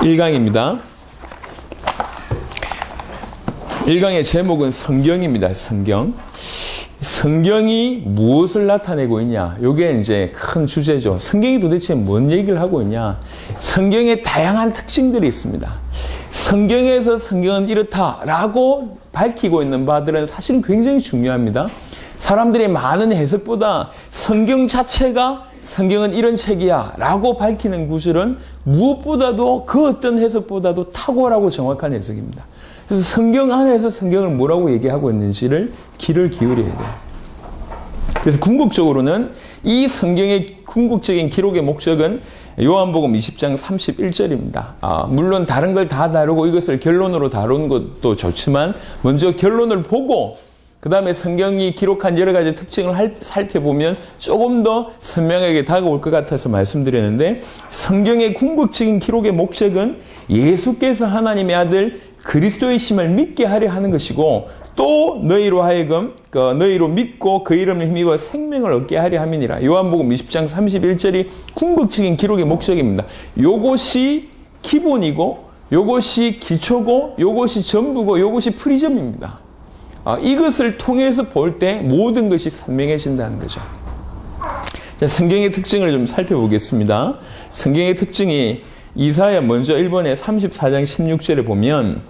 1강입니다. 1강의 제목은 성경입니다. 성경. 성경이 무엇을 나타내고 있냐? 이게 이제 큰 주제죠. 성경이 도대체 뭔 얘기를 하고 있냐? 성경에 다양한 특징들이 있습니다. 성경에서 성경은 이렇다라고 밝히고 있는 바들은 사실 굉장히 중요합니다. 사람들이 많은 해석보다 성경 자체가 성경은 이런 책이야 라고 밝히는 구절은 무엇보다도 그 어떤 해석보다도 탁월하고 정확한 해석입니다. 그래서 성경 안에서 성경을 뭐라고 얘기하고 있는지를 귀를 기울여야 돼요. 그래서 궁극적으로는 이 성경의 궁극적인 기록의 목적은 요한복음 20장 31절입니다. 아, 물론 다른 걸 다 다루고 이것을 결론으로 다루는 것도 좋지만 먼저 결론을 보고 그 다음에 성경이 기록한 여러 가지 특징을 할, 살펴보면 조금 더 선명하게 다가올 것 같아서 말씀드렸는데 성경의 궁극적인 기록의 목적은 예수께서 하나님의 아들 그리스도의 심을 믿게 하려 하는 것이고 또 너희로 하여금 그 너희로 믿고 그 이름을 힘입어 생명을 얻게 하려 함이니라. 요한복음 20장 31절이 궁극적인 기록의 목적입니다. 요것이 기본이고 요것이 기초고 요것이 전부고 요것이 프리즘입니다. 아, 이것을 통해서 볼 때 모든 것이 선명해진다는 거죠. 자, 성경의 특징을 좀 살펴보겠습니다. 성경의 특징이 이사야 먼저 1번의 34장 16절에 보면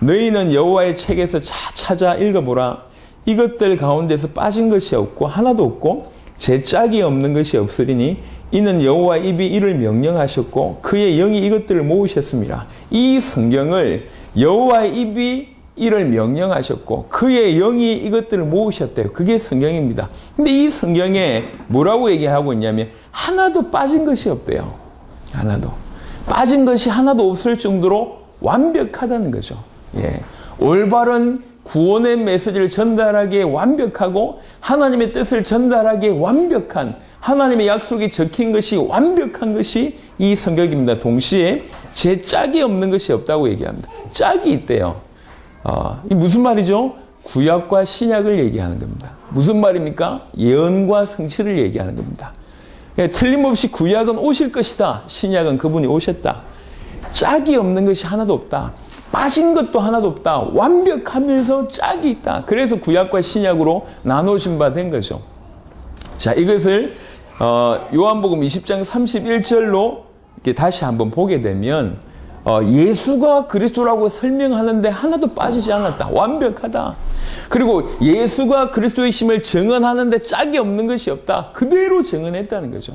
너희는 여호와의 책에서 차, 찾아 읽어보라. 이것들 가운데서 빠진 것이 없고 하나도 없고 제 짝이 없는 것이 없으리니 이는 여호와 입이 이를 명령하셨고 그의 영이 이것들을 모으셨습니다. 이 성경을 여호와의 입이 이를 명령하셨고 그의 영이 이것들을 모으셨대요. 그게 성경입니다. 근데 이 성경에 뭐라고 얘기하고 있냐면 하나도 빠진 것이 없대요. 하나도. 빠진 것이 하나도 없을 정도로 완벽하다는 거죠. 예. 올바른 구원의 메시지를 전달하기에 완벽하고 하나님의 뜻을 전달하기에 완벽한 하나님의 약속이 적힌 것이 완벽한 것이 이 성경입니다. 동시에 제 짝이 없는 것이 없다고 얘기합니다. 짝이 있대요. 어, 이 무슨 말이죠? 구약과 신약을 얘기하는 겁니다. 무슨 말입니까? 예언과 성취를 얘기하는 겁니다. 예, 틀림없이 구약은 오실 것이다. 신약은 그분이 오셨다. 짝이 없는 것이 하나도 없다. 빠진 것도 하나도 없다. 완벽하면서 짝이 있다. 그래서 구약과 신약으로 나눠진 바된 거죠. 자, 이것을 어, 요한복음 20장 31절로 이렇게 다시 한번 보게 되면 어, 예수가 그리스도라고 설명하는데 하나도 빠지지 않았다. 완벽하다. 그리고 예수가 그리스도의 심을 증언하는데 짝이 없는 것이 없다. 그대로 증언했다는 거죠.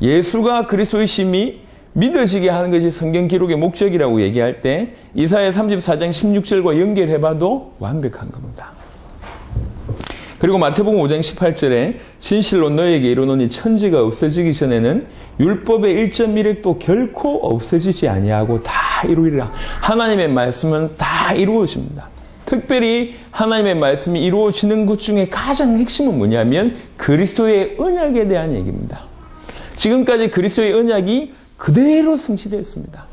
예수가 그리스도의 심이 믿어지게 하는 것이 성경 기록의 목적이라고 얘기할 때 이사야 34장 16절과 연결해봐도 완벽한 겁니다. 그리고 마태복음 5장 18절에 진실로 너에게 이르노니 천지가 없어지기 전에는 율법의 1.1획도 결코 없어지지 아니하고 다 이루리라. 하나님의 말씀은 다 이루어집니다. 특별히 하나님의 말씀이 이루어지는 것 중에 가장 핵심은 뭐냐면 그리스도의 언약에 대한 얘기입니다. 지금까지 그리스도의 언약이 그대로 성취되었습니다.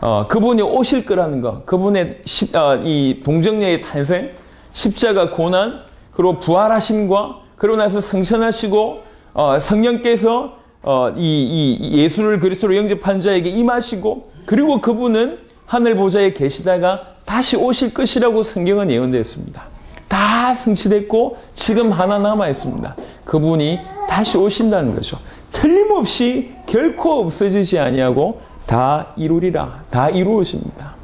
어, 그분이 오실 거라는 것, 그분의 십, 어, 이 동정녀의 탄생, 십자가 고난, 그리고 부활하심과 그러고 나서 성천하시고 어, 성령께서 어, 이, 이 예수를 그리스도로 영접한 자에게 임하시고 그리고 그분은 하늘 보좌에 계시다가 다시 오실 것이라고 성경은 예언되었습니다. 다 성취됐고 지금 하나 남아 있습니다. 그분이 다시 오신다는 거죠. 틀림없이 결코 없어지지 아니하고 다 이루리라. 다 이루어집니다.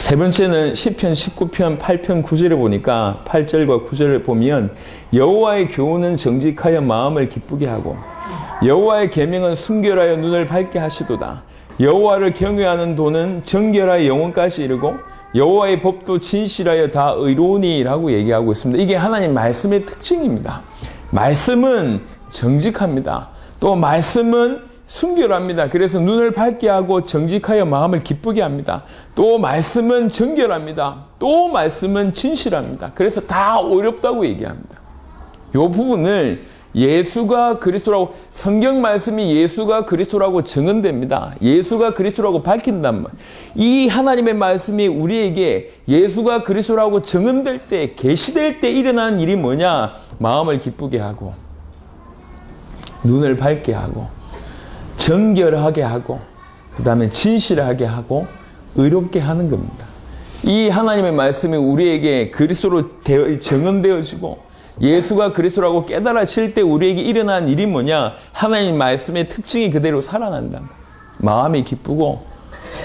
세 번째는 10편 19편 8편 9절에 보니까 8절과 9절을 보면 여호와의 교훈은 정직하여 마음을 기쁘게 하고 여호와의 계명은 순결하여 눈을 밝게 하시도다. 여호와를 경외하는 도는 정결하여 영혼까지 이르고 여호와의 법도 진실하여 다 의로우니라고 얘기하고 있습니다. 이게 하나님 말씀의 특징입니다. 말씀은 정직합니다. 또 말씀은 순결합니다. 그래서 눈을 밝게 하고 정직하여 마음을 기쁘게 합니다. 또 말씀은 정결합니다. 또 말씀은 진실합니다. 그래서 다 어렵다고 얘기합니다. 이 부분을 예수가 그리스도라고 성경 말씀이 예수가 그리스도라고 증언됩니다. 예수가 그리스도라고 밝힌단 말. 이 하나님의 말씀이 우리에게 예수가 그리스도라고 증언될 때 계시될 때 일어나는 일이 뭐냐? 마음을 기쁘게 하고 눈을 밝게 하고 정결하게 하고 그 다음에 진실하게 하고 의롭게 하는 겁니다. 이 하나님의 말씀이 우리에게 그리스도로 되어- 정언되어지고 예수가 그리스도라고 깨달아질 때 우리에게 일어난 일이 뭐냐? 하나님 말씀의 특징이 그대로 살아난다. 마음이 기쁘고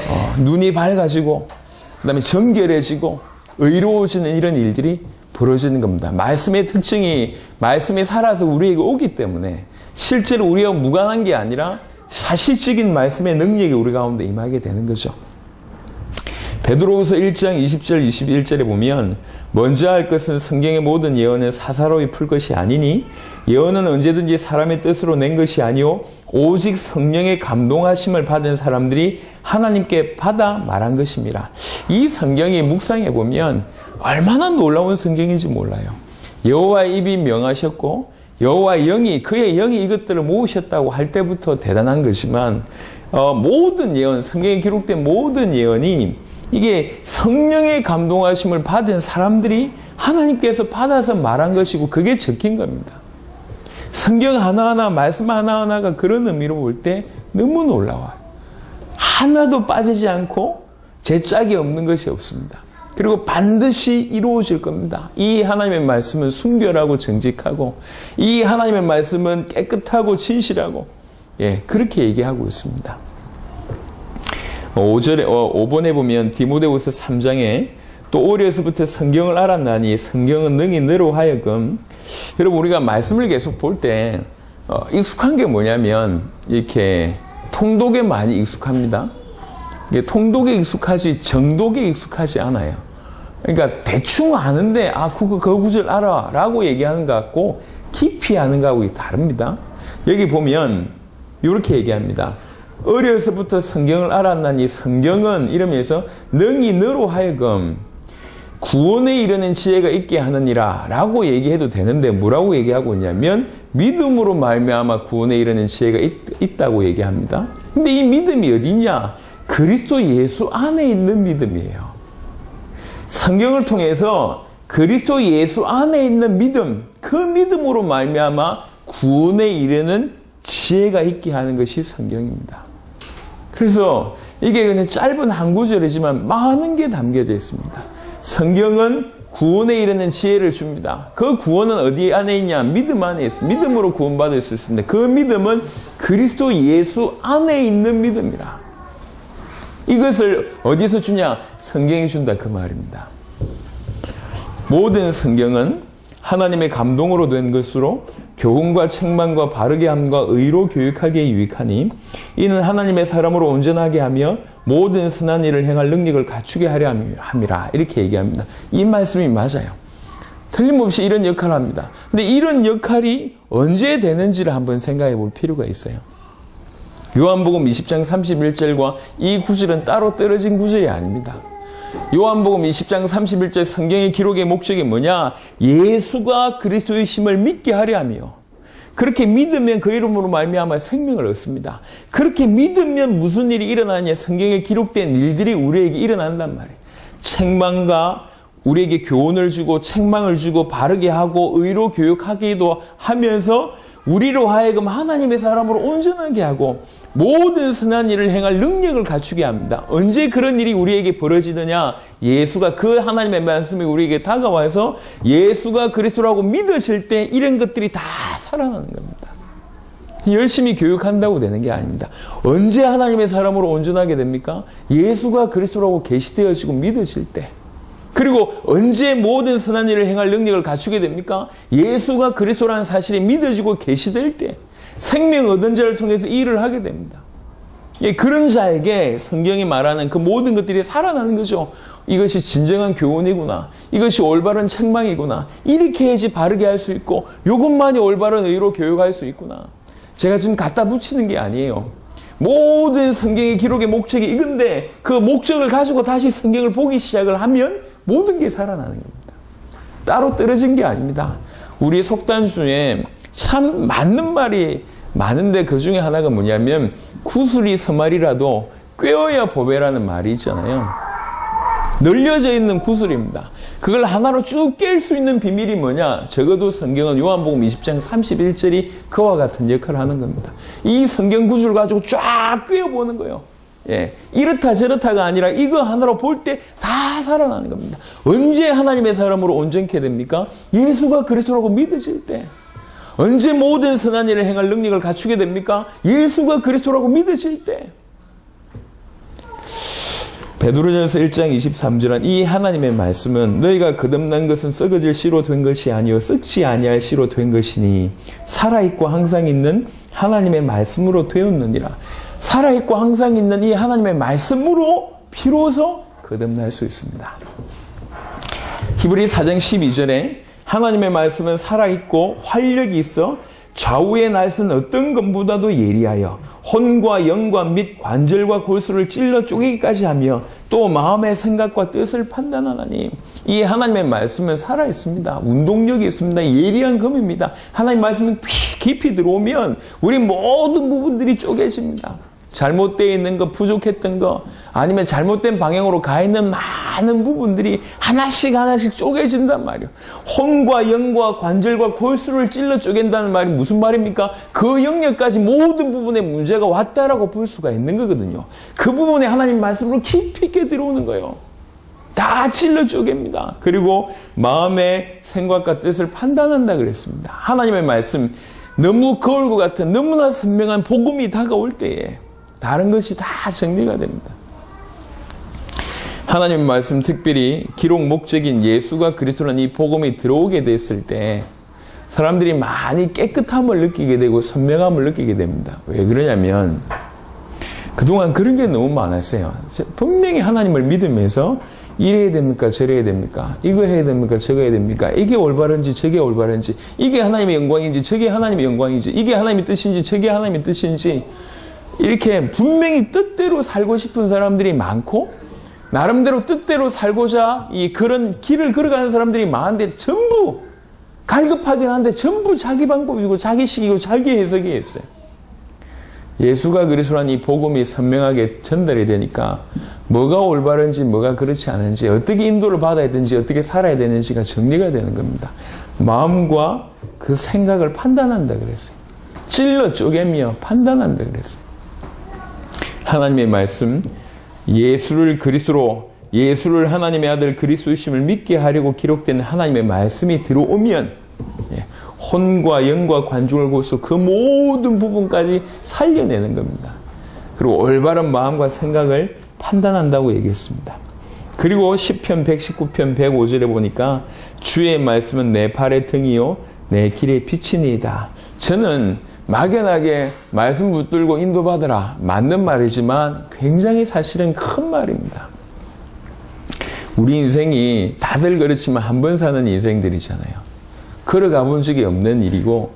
어, 눈이 밝아지고 그다음에 정결해지고 의로워지는 이런 일들이 벌어지는 겁니다. 말씀의 특징이 말씀이 살아서 우리에게 오기 때문에 실제로 우리가 무관한 게 아니라 사실적인 말씀의 능력이 우리 가운데 임하게 되는 거죠. 베드로후서 1장 20절 21절에 보면 먼저 할 것은 성경의 모든 예언은 사사로이 풀 것이 아니니 예언은 언제든지 사람의 뜻으로 낸 것이 아니요 오직 성령의 감동하심을 받은 사람들이 하나님께 받아 말한 것입니다. 이 성경이 묵상해 보면 얼마나 놀라운 성경인지 몰라요. 여호와의 입이 명하셨고 여호와의 영이 그의 영이 이것들을 모으셨다고 할 때부터 대단한 것이지만 어, 모든 예언 성경에 기록된 모든 예언이 이게 성령의 감동하심을 받은 사람들이 하나님께서 받아서 말한 것이고 그게 적힌 겁니다. 성경 하나하나 말씀 하나하나가 그런 의미로 볼 때 너무 놀라워요. 하나도 빠지지 않고 제 짝이 없는 것이 없습니다. 그리고 반드시 이루어질 겁니다. 이 하나님의 말씀은 순결하고 정직하고 이 하나님의 말씀은 깨끗하고 진실하고 예, 그렇게 얘기하고 있습니다. 5절에, 5번에 보면 디모데후서 3장에 또 어려서부터 성경을 알았나니 성경은 능히 너로 하여금 여러분 우리가 말씀을 계속 볼때 어, 익숙한 게 뭐냐면 이렇게 통독에 많이 익숙합니다. 통독에 익숙하지 정독에 익숙하지 않아요. 그러니까 대충 아는데 아 그, 그 구절 알아 라고 얘기하는 것 같고 깊이 아는 것하고 다릅니다. 여기 보면 이렇게 얘기합니다. 어려서부터 성경을 알았나니 성경은 이러면서 능히 너로 하여금 구원에 이르는 지혜가 있게 하느니라 라고 얘기해도 되는데 뭐라고 얘기하고 있냐면 믿음으로 말미암아 구원에 이르는 지혜가 있, 다고 얘기합니다. 근데 이 믿음이 어디 있냐? 그리스도 예수 안에 있는 믿음이에요. 성경을 통해서 그리스도 예수 안에 있는 믿음, 그 믿음으로 말미암아 구원에 이르는 지혜가 있게 하는 것이 성경입니다. 그래서 이게 그냥 짧은 한 구절이지만 많은 게 담겨져 있습니다. 성경은 구원에 이르는 지혜를 줍니다. 그 구원은 어디 안에 있냐? 믿음 안에 있어. 믿음으로 구원받을 수 있습니다. 그 믿음은 그리스도 예수 안에 있는 믿음이라. 이것을 어디서 주냐? 성경이 준다 그 말입니다. 모든 성경은 하나님의 감동으로 된 것으로 교훈과 책망과 바르게 함과 의로 교육하기에 유익하니 이는 하나님의 사람으로 온전하게 하며 모든 선한 일을 행할 능력을 갖추게 하려 함이라 이렇게 얘기합니다. 이 말씀이 맞아요. 틀림없이 이런 역할을 합니다. 근데 이런 역할이 언제 되는지를 한번 생각해 볼 필요가 있어요. 요한복음 20장 31절과 이 구절은 따로 떨어진 구절이 아닙니다. 요한복음 20장 31절 성경의 기록의 목적이 뭐냐? 예수가 그리스도의 심을 믿게 하려 하며 그렇게 믿으면 그 이름으로 말미암아 생명을 얻습니다. 그렇게 믿으면 무슨 일이 일어나냐? 성경에 기록된 일들이 우리에게 일어난단 말이에요. 책망과 우리에게 교훈을 주고 책망을 주고 바르게 하고 의로 교육하기도 하면서 우리로 하여금 하나님의 사람으로 온전하게 하고 모든 선한 일을 행할 능력을 갖추게 합니다. 언제 그런 일이 우리에게 벌어지느냐? 예수가 그 하나님의 말씀이 우리에게 다가와서 예수가 그리스도라고 믿으실 때 이런 것들이 다 살아나는 겁니다. 열심히 교육한다고 되는 게 아닙니다. 언제 하나님의 사람으로 온전하게 됩니까? 예수가 그리스도라고 계시되어지고 믿으실 때. 그리고 언제 모든 선한 일을 행할 능력을 갖추게 됩니까? 예수가 그리스도라는 사실이 믿어지고 계시될 때 생명 얻은 자를 통해서 이 일을 하게 됩니다. 예, 그런 자에게 성경이 말하는 그 모든 것들이 살아나는 거죠. 이것이 진정한 교훈이구나. 이것이 올바른 책망이구나. 이렇게 해야지 바르게 할 수 있고 이것만이 올바른 의로 교육할 수 있구나. 제가 지금 갖다 붙이는 게 아니에요. 모든 성경의 기록의 목적이 이건데 그 목적을 가지고 다시 성경을 보기 시작을 하면 모든 게 살아나는 겁니다. 따로 떨어진 게 아닙니다. 우리 속단 중에 참 맞는 말이 많은데 그 중에 하나가 뭐냐면 구슬이 서말이라도 꿰어야 보배라는 말이 있잖아요. 널려져 있는 구슬입니다. 그걸 하나로 쭉 깰 수 있는 비밀이 뭐냐? 적어도 성경은 요한복음 20장 31절이 그와 같은 역할을 하는 겁니다. 이 성경 구줄 가지고 쫙 꿰어보는 거예요. 예, 이렇다 저렇다가 아니라 이거 하나로 볼 때 다 살아나는 겁니다. 언제 하나님의 사람으로 온전케 됩니까? 예수가 그리스도라고 믿어질 때. 언제 모든 선한 일을 행할 능력을 갖추게 됩니까? 예수가 그리스도라고 믿어질 때. 베드로전서 1장 23절은 이 하나님의 말씀은 너희가 거듭난 것은 썩어질 씨로 된 것이 아니요 썩지 아니할 씨로 된 것이니 살아 있고 항상 있는 하나님의 말씀으로 되었느니라. 살아 있고 항상 있는 이 하나님의 말씀으로 비로소 거듭날 수 있습니다. 히브리 4장 12절에 하나님의 말씀은 살아있고 활력이 있어 좌우의 날선 어떤 것보다도 예리하여 혼과 영과 및 관절과 골수를 찔러 쪼개기까지 하며 또 마음의 생각과 뜻을 판단하나니 이 하나님의 말씀은 살아 있습니다. 운동력이 있습니다. 예리한 검입니다. 하나님 말씀은 깊이 들어오면 우리 모든 부분들이 쪼개집니다. 잘못되어 있는 거, 부족했던 거, 아니면 잘못된 방향으로 가 있는 많은 부분들이 하나씩 하나씩 쪼개진단 말이에요. 혼과 영과 관절과 골수를 찔러 쪼갠다는 말이 무슨 말입니까? 그 영역까지 모든 부분에 문제가 왔다라고 볼 수가 있는 거거든요. 그 부분에 하나님 말씀으로 깊이 있게 들어오는 거예요. 다 찔러 쪼갭니다. 그리고 마음의 생각과 뜻을 판단한다 그랬습니다. 하나님의 말씀, 너무 거울 것 같은 너무나 선명한 복음이 다가올 때에 다른 것이 다 정리가 됩니다. 하나님 말씀 특별히 기록 목적인 예수가 그리스도라는 이 복음이 들어오게 됐을 때 사람들이 많이 깨끗함을 느끼게 되고 선명함을 느끼게 됩니다. 왜 그러냐면 그동안 그런 게 너무 많았어요. 분명히 하나님을 믿으면서 이래야 됩니까? 저래야 됩니까? 이거 해야 됩니까? 저거 해야 됩니까? 이게 올바른지 저게 올바른지 이게 하나님의 영광인지 저게 하나님의 영광인지 이게 하나님의 뜻인지 저게 하나님의 뜻인지 이렇게 분명히 뜻대로 살고 싶은 사람들이 많고 나름대로 뜻대로 살고자 이 그런 길을 걸어가는 사람들이 많은데 전부 갈급하긴 한데 전부 자기 방법이고 자기 식이고 자기 해석이 있어요. 예수가 그리스도란 이 복음이 선명하게 전달이 되니까 뭐가 올바른지 뭐가 그렇지 않은지 어떻게 인도를 받아야 되는지 어떻게 살아야 되는지가 정리가 되는 겁니다. 마음과 그 생각을 판단한다 그랬어요. 찔러 쪼개며 판단한다 그랬어요. 하나님의 말씀 예수를 그리스도로 예수를 하나님의 아들 그리스도심을 믿게 하려고 기록된 하나님의 말씀이 들어오면 예, 혼과 영과 관중을 고수 그 모든 부분까지 살려내는 겁니다. 그리고 올바른 마음과 생각을 판단한다고 얘기했습니다. 그리고 10편 119편 105절에 보니까 주의 말씀은 내 발의 등이요 내 길의 빛이니이다. 저는 막연하게 말씀 붙들고 인도받으라. 맞는 말이지만 굉장히 사실은 큰 말입니다. 우리 인생이 다들 그렇지만 한 번 사는 인생들이잖아요. 걸어가 본 적이 없는 일이고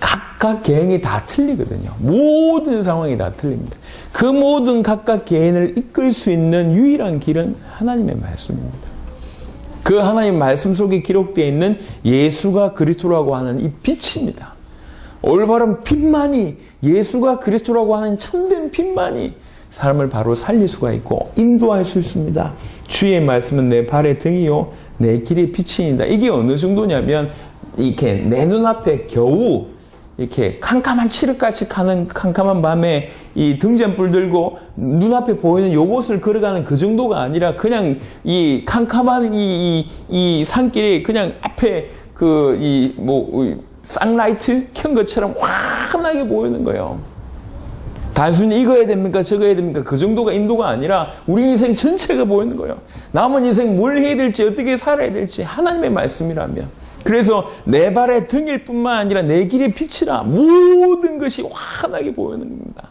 각각 개인이 다 틀리거든요. 모든 상황이 다 틀립니다. 그 모든 각각 개인을 이끌 수 있는 유일한 길은 하나님의 말씀입니다. 그 하나님 말씀 속에 기록되어 있는 예수가 그리스도라고 하는 이 빛입니다. 올바른 빛만이 예수가 그리스도라고 하는 참된 빛만이 사람을 바로 살릴 수가 있고 인도할 수 있습니다. 주의 말씀은 내 발의 등이요 내 길의 빛이니다. 이게 어느 정도냐면 이렇게 내 눈앞에 겨우 이렇게 캄캄한 칠흑같이 가는 캄캄한 밤에 이 등잔불 들고 눈앞에 보이는 요곳을 걸어가는 그 정도가 아니라 그냥 이 캄캄한 이, 이, 이 산길이 그냥 앞에 그 이 뭐 쌍라이트 켠 것처럼 환하게 보이는 거예요. 단순히 이거 해야 됩니까? 저거 해야 됩니까? 그 정도가 인도가 아니라 우리 인생 전체가 보이는 거예요. 남은 인생 뭘 해야 될지 어떻게 살아야 될지 하나님의 말씀이라면. 그래서 내 발의 등일 뿐만 아니라 내 길의 빛이라 모든 것이 환하게 보이는 겁니다.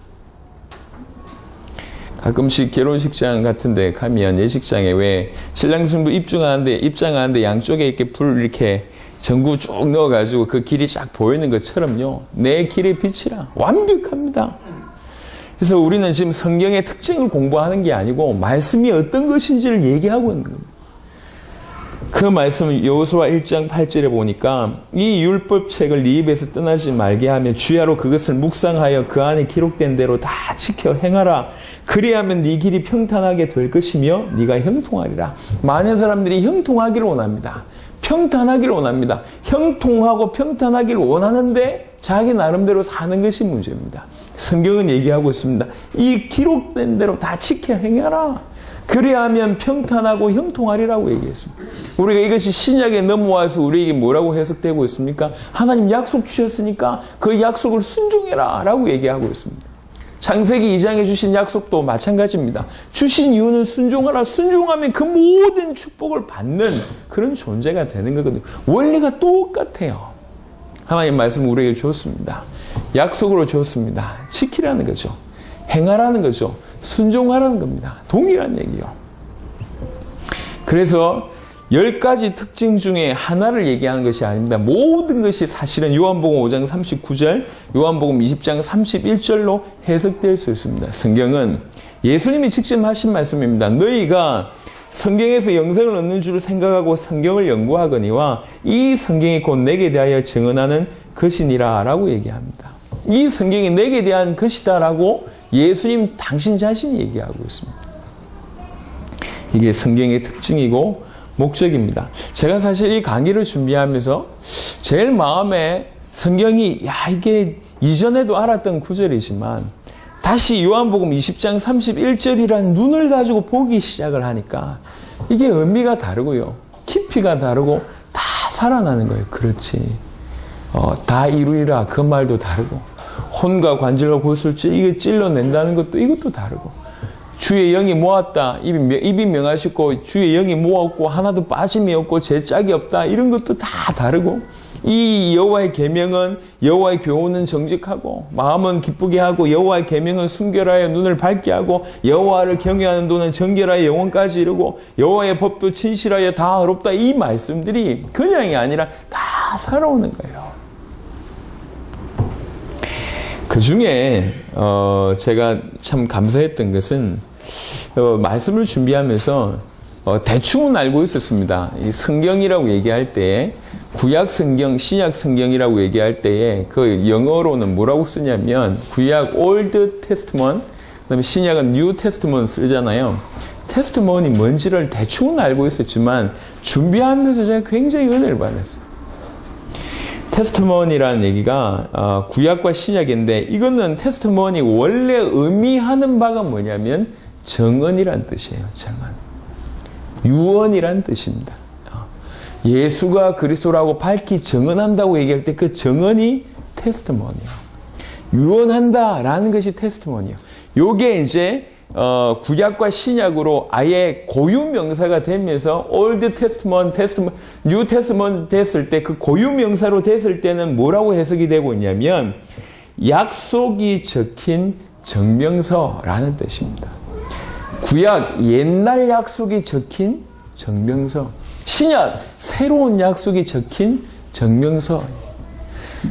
가끔씩 결혼식장 같은데 가면 예식장에 왜 신랑 신부 입중하는데 입장하는데 양쪽에 이렇게 불 이렇게 전구 쭉 넣어가지고 그 길이 쫙 보이는 것처럼요. 내 길의 빛이라 완벽합니다. 그래서 우리는 지금 성경의 특징을 공부하는 게 아니고 말씀이 어떤 것인지를 얘기하고 있는 겁니다. 그 말씀은 여호수아 1장 8절에 보니까 이 율법책을 네 입에서 떠나지 말게 하며 주야로 그것을 묵상하여 그 안에 기록된 대로 다 지켜 행하라. 그리하면 네 길이 평탄하게 될 것이며 네가 형통하리라. 많은 사람들이 형통하기를 원합니다. 평탄하기를 원합니다. 형통하고 평탄하기를 원하는데 자기 나름대로 사는 것이 문제입니다. 성경은 얘기하고 있습니다. 이 기록된 대로 다 지켜 행하라. 그래야하면 평탄하고 형통하리라고 얘기했습니다. 우리가 이것이 신약에 넘어와서 우리에게 뭐라고 해석되고 있습니까? 하나님 약속 주셨으니까 그 약속을 순종해라 라고 얘기하고 있습니다. 창세기 2장에 주신 약속도 마찬가지입니다. 주신 이유는 순종하라. 순종하면 그 모든 축복을 받는 그런 존재가 되는 거거든요. 원리가 똑같아요. 하나님 말씀 우리에게 줬습니다. 약속으로 줬습니다. 지키라는 거죠. 행하라는 거죠. 순종하라는 겁니다. 동일한 얘기요. 그래서 열 가지 특징 중에 하나를 얘기하는 것이 아닙니다. 모든 것이 사실은 요한복음 5장 39절, 요한복음 20장 31절로 해석될 수 있습니다. 성경은 예수님이 직접 하신 말씀입니다. 너희가 성경에서 영생을 얻는 줄 생각하고 성경을 연구하거니와 이 성경이 곧 내게 대하여 증언하는 것이니라 라고 얘기합니다. 이 성경이 내게 대한 것이다 라고 예수님 당신 자신이 얘기하고 있습니다. 이게 성경의 특징이고 목적입니다. 제가 사실 이 강의를 준비하면서 제일 마음에 성경이 야 이게 이전에도 알았던 구절이지만 다시 요한복음 20장 31절이라는 눈을 가지고 보기 시작을 하니까 이게 의미가 다르고요. 깊이가 다르고 다 살아나는 거예요. 그렇지. 어, 다 이루리라 그 말도 다르고 혼과 관절과 골술째 이게 찔러낸다는 것도 이것도 다르고. 주의 영이 모았다. 입이, 명- 입이 명하시고 주의 영이 모았고 하나도 빠짐이 없고 제 짝이 없다. 이런 것도 다 다르고. 이 여호와의 계명은 여호와의 교훈은 정직하고 마음은 기쁘게 하고 여호와의 계명은 순결하여 눈을 밝게 하고 여호와를 경외하는 도는 정결하여 영혼까지 이르고 여호와의 법도 진실하여 다 어렵다. 이 말씀들이 그냥이 아니라 다 살아오는 거예요. 그 중에 어, 제가 참 감사했던 것은 어, 말씀을 준비하면서 어, 대충은 알고 있었습니다. 이 성경이라고 얘기할 때 구약 성경, 신약 성경이라고 얘기할 때에 그 영어로는 뭐라고 쓰냐면 구약 올드 테스트먼, 그다음에 신약은 뉴 테스트먼 쓰잖아요. 테스트먼이 뭔지를 대충은 알고 있었지만 준비하면서 제가 굉장히 은혜를 받았어요. 테스트머니라는 얘기가 어, 구약과 신약인데 이거는 테스트머니 원래 의미하는 바가 뭐냐면 정언이란 뜻이에요. 정언. 유언이란 뜻입니다. 어, 예수가 그리스도라고 밝히 정언한다고 얘기할 때 그 정언이 테스트머니예요. 유언한다라는 것이 테스트머니예요. 요게 이제 어, 구약과 신약으로 아예 고유 명사가 되면서 올드 테스트먼, 테스트먼, 뉴 테스트먼 됐을 때 그 고유 명사로 됐을 때는 뭐라고 해석이 되고 있냐면 약속이 적힌 정명서라는 뜻입니다. 구약 옛날 약속이 적힌 정명서, 신약 새로운 약속이 적힌 정명서.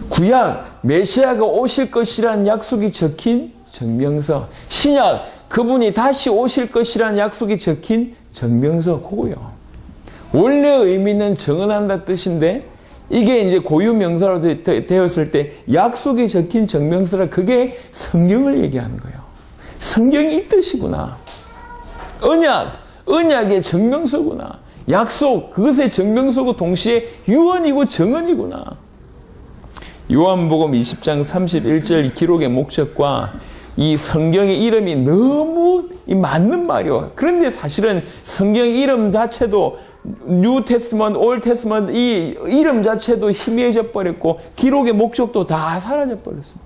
구약 메시아가 오실 것이라는 약속이 적힌 정명서. 신약 그분이 다시 오실 것이라는 약속이 적힌 정명서 그거요. 원래 의미는 정언한다 뜻인데 이게 이제 고유 명사로 되었을 때 약속이 적힌 정명서라 그게 성경을 얘기하는 거예요. 성경이 이 뜻이구나. 언약, 언약의 정명서구나. 약속, 그것의 정명서고 동시에 유언이고 정언이구나. 요한복음 20장 31절 기록의 목적과 이 성경의 이름이 너무 이 맞는 말이요. 그런데 사실은 성경 이름 자체도 뉴 테스먼, 올 테스먼 이 이름 자체도 희미해져 버렸고 기록의 목적도 다 사라져 버렸습니다.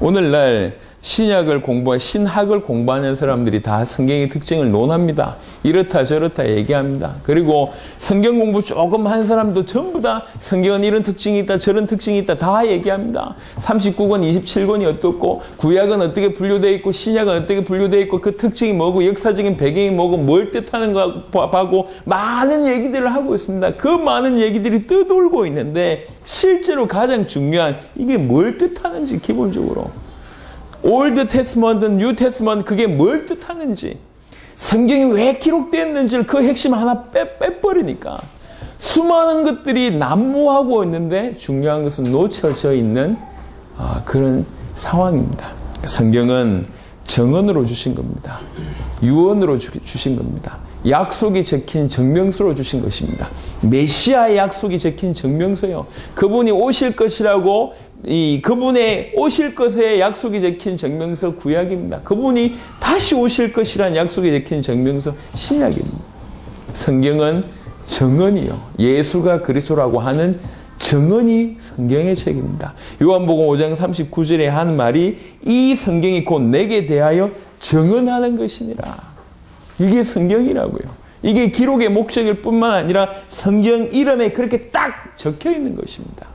오늘날 신약을 공부한 신학을 공부하는 사람들이 다 성경의 특징을 논합니다. 이렇다 저렇다 얘기합니다. 그리고 성경 공부 조금 한 사람도 전부 다 성경은 이런 특징이 있다 저런 특징이 있다 다 얘기합니다. 39권 27권이 어떻고 구약은 어떻게 분류되어 있고 신약은 어떻게 분류되어 있고 그 특징이 뭐고 역사적인 배경이 뭐고 뭘 뜻하는 거 하고 많은 얘기들을 하고 있습니다. 그 많은 얘기들이 떠돌고 있는데 실제로 가장 중요한 이게 뭘 뜻하는지 기본적으로 올드 테스먼트, 뉴 테스먼트 그게 뭘 뜻하는지 성경이 왜 기록되었는지를 그 핵심 하나 빼, 빼버리니까 수많은 것들이 난무하고 있는데 중요한 것은 놓쳐져 있는 아, 그런 상황입니다. 성경은 정언으로 주신 겁니다. 유언으로 주, 주신 겁니다. 약속이 적힌 정명서로 주신 것입니다. 메시아의 약속이 적힌 정명서요. 그분이 오실 것이라고 이 그분의 오실 것에 약속이 적힌 정명서 구약입니다. 그분이 다시 오실 것이란 약속이 적힌 정명서 신약입니다. 성경은 정언이요. 예수가 그리스도라고 하는 정언이 성경의 책입니다. 요한복음 5장 39절에 한 말이 이 성경이 곧 내게 대하여 정언하는 것이니라. 이게 성경이라고요. 이게 기록의 목적일 뿐만 아니라 성경 이름에 그렇게 딱 적혀 있는 것입니다.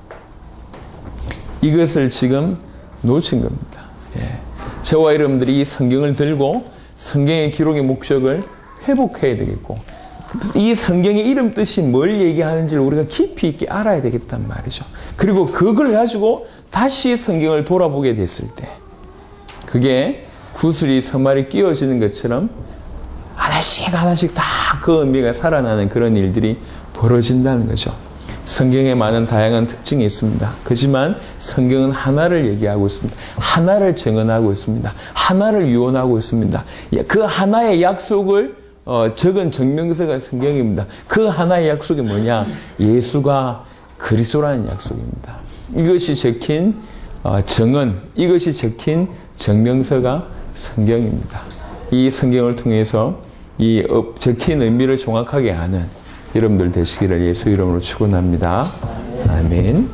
이것을 지금 놓친 겁니다. 예. 저와 여러분들이 이 성경을 들고 성경의 기록의 목적을 회복해야 되겠고 이 성경의 이름 뜻이 뭘 얘기하는지를 우리가 깊이 있게 알아야 되겠단 말이죠. 그리고 그걸 가지고 다시 성경을 돌아보게 됐을 때 그게 구슬이 서말이 끼워지는 것처럼 하나씩 하나씩 다 그 의미가 살아나는 그런 일들이 벌어진다는 거죠. 성경에 많은 다양한 특징이 있습니다. 그지만 성경은 하나를 얘기하고 있습니다. 하나를 증언하고 있습니다. 하나를 유언하고 있습니다. 예, 그 하나의 약속을 어, 적은 정명서가 성경입니다. 그 하나의 약속이 뭐냐? 예수가 그리스도라는 약속입니다. 이것이 적힌 어, 정언, 이것이 적힌 정명서가 성경입니다. 이 성경을 통해서 이 어, 적힌 의미를 정확하게 아는 여러분들 되시기를 예수 이름으로 축원합니다. 아멘.